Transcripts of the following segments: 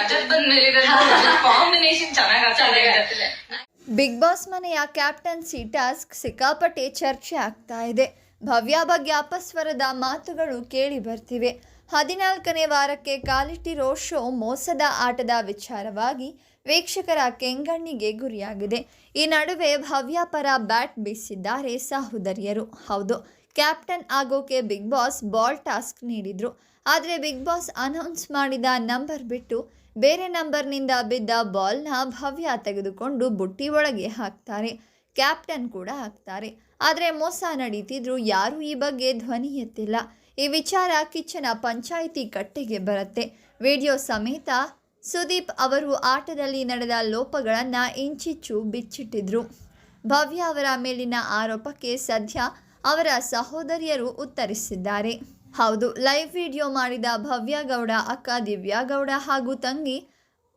ರಜತ್ ಬಂದ್ಮೇಲೆ ಕಾಂಬಿನೇಷನ್ ಚೆನ್ನಾಗಿ ಆಗ್ತದೆ. ಬಿಗ್ ಬಾಸ್ ಮನೆಯ ಕ್ಯಾಪ್ಟನ್ಸಿ ಟಾಸ್ಕ್ ಸಿಕ್ಕಾಪಟ್ಟೆ ಚರ್ಚೆ ಆಗ್ತಾ ಇದೆ. ಭವ್ಯ ಬಗ್ಗೆ ಅಪಸ್ವರದ ಮಾತುಗಳು ಕೇಳಿ ಬರ್ತಿವೆ. ಹದಿನಾಲ್ಕನೇ ವಾರಕ್ಕೆ ಕಾಲಿಟ್ಟಿರೋ ಶೋ ಮೋಸದ ಆಟದ ವಿಚಾರವಾಗಿ ವೀಕ್ಷಕರ ಕೆಂಗಣ್ಣಿಗೆ ಗುರಿಯಾಗಿದೆ. ಈ ನಡುವೆ ಭವ್ಯ ಪರ ಬ್ಯಾಟ್ ಬೀಸಿದ್ದಾರೆ ಸಹೋದರಿಯರು. ಹೌದು ಕ್ಯಾಪ್ಟನ್ ಆಗೋಕೆ ಬಿಗ್ ಬಾಸ್ ಬಾಲ್ ಟಾಸ್ಕ್ ನೀಡಿದ್ರು. ಆದರೆ ಬಿಗ್ ಬಾಸ್ ಅನೌನ್ಸ್ ಮಾಡಿದ ನಂಬರ್ ಬಿಟ್ಟು ಬೇರೆ ನಂಬರ್ನಿಂದ ಬಿದ್ದ ಬಾಲ್ನ ಭವ್ಯ ತೆಗೆದುಕೊಂಡು ಬುಟ್ಟಿ ಒಳಗೆ ಹಾಕ್ತಾರೆ. ಕ್ಯಾಪ್ಟನ್ ಕೂಡ ಹಾಕ್ತಾರೆ. ಆದರೆ ಮೋಸ ನಡೀತಿದ್ರು. ಯಾರೂ ಈ ಬಗ್ಗೆ ಧ್ವನಿ ಎತ್ತಿಲ್ಲ. ಈ ವಿಚಾರ ಕಿಚ್ಚನ ಪಂಚಾಯಿತಿ ಕಟ್ಟೆಗೆ ಬರುತ್ತೆ. ವಿಡಿಯೋ ಸಮೇತ ಸುದೀಪ್ ಅವರು ಆಟದಲ್ಲಿ ನಡೆದ ಲೋಪಗಳನ್ನು ಇಂಚಿಚ್ಚು ಬಿಚ್ಚಿಟ್ಟಿದ್ರು. ಭವ್ಯ ಅವರ ಮೇಲಿನ ಆರೋಪಕ್ಕೆ ಸದ್ಯ ಅವರ ಸಹೋದರಿಯರು ಉತ್ತರಿಸಿದ್ದಾರೆ. ಹೌದು, ಲೈವ್ ವಿಡಿಯೋ ಮಾಡಿದ ಭವ್ಯ ಗೌಡ, ಅಕ್ಕ ದಿವ್ಯಾ ಗೌಡ ಹಾಗೂ ತಂಗಿ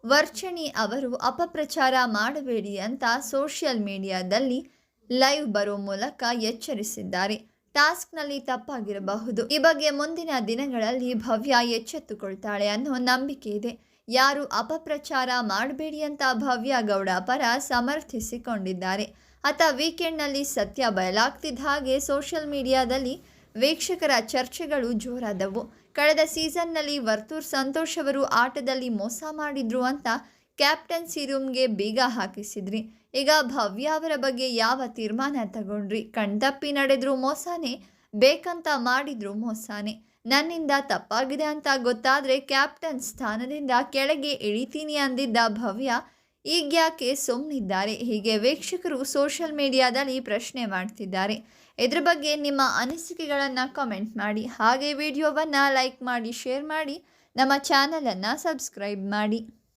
ವರ್ಚಣಿ ಅವರು ಅಪಪ್ರಚಾರ ಮಾಡಬೇಡಿ ಅಂತ ಸೋಷಿಯಲ್ ಮೀಡಿಯಾದಲ್ಲಿ ಲೈವ್ ಬರೋ ಮೂಲಕ ಎಚ್ಚರಿಸಿದ್ದಾರೆ. ಟಾಸ್ಕ್ನಲ್ಲಿ ತಪ್ಪಾಗಿರಬಹುದು. ಈ ಬಗ್ಗೆ ಮುಂದಿನ ದಿನಗಳಲ್ಲಿ ಭವ್ಯ ಎಚ್ಚೆತ್ತುಕೊಳ್ತಾಳೆ ಅನ್ನೋ ನಂಬಿಕೆ ಇದೆ. ಯಾರು ಅಪಪ್ರಚಾರ ಮಾಡಬೇಡಿ ಅಂತ ಭವ್ಯ ಗೌಡ ಪರ ಸಮರ್ಥಿಸಿಕೊಂಡಿದ್ದಾರೆ. ಆತ ವೀಕೆಂಡ್ನಲ್ಲಿ ಸತ್ಯ ಬಯಲಾಗ್ತಿದ್ದ ಹಾಗೆ ಸೋಷಿಯಲ್ ಮೀಡಿಯಾದಲ್ಲಿ ವೀಕ್ಷಕರ ಚರ್ಚೆಗಳು ಜೋರಾದವು. ಕಳೆದ ಸೀಸನ್ನಲ್ಲಿ ವರ್ತೂರ್ ಸಂತೋಷ್ ಅವರು ಆಟದಲ್ಲಿ ಮೋಸ ಮಾಡಿದ್ರು ಅಂತ ಕ್ಯಾಪ್ಟನ್ಸಿ ರೂಮ್ಗೆ ಬೀಗ ಹಾಕಿಸಿದ್ರಿ. ಈಗ ಭವ್ಯ ಅವರ ಬಗ್ಗೆ ಯಾವ ತೀರ್ಮಾನ ತಗೊಂಡ್ರಿ? ಕಣ್ತಪ್ಪಿ ನಡೆದ್ರು ಮೋಸನೇ, ಬೇಕಂತ ಮಾಡಿದ್ರು ಮೋಸನೇ. ನನ್ನಿಂದ ತಪ್ಪಾಗಿದೆ ಅಂತ ಗೊತ್ತಾದರೆ ಕ್ಯಾಪ್ಟನ್ ಸ್ಥಾನದಿಂದ ಕೆಳಗೆ ಇಳಿತೀನಿ ಅಂದಿದ್ದ ಭವ್ಯ, ಈಗ್ಯಾಕೆ ಸುಮ್ಮನಿದ್ದಾರೆ ಹೀಗೆ ವೀಕ್ಷಕರು ಸೋಷಿಯಲ್ ಮೀಡಿಯಾದಲ್ಲಿ ಪ್ರಶ್ನೆ ಮಾಡ್ತಿದ್ದಾರೆ. ಇದ್ರ ಬಗ್ಗೆ ನಿಮ್ಮ ಅನಿಸಿಕೆಗಳನ್ನು ಕಾಮೆಂಟ್ ಮಾಡಿ. ಹಾಗೆ ವಿಡಿಯೋವನ್ನು ಲೈಕ್ ಮಾಡಿ ಶೇರ್ ಮಾಡಿ. ನಮ್ಮ ಚಾನಲನ್ನು ಸಬ್ಸ್ಕ್ರೈಬ್ ಮಾಡಿ.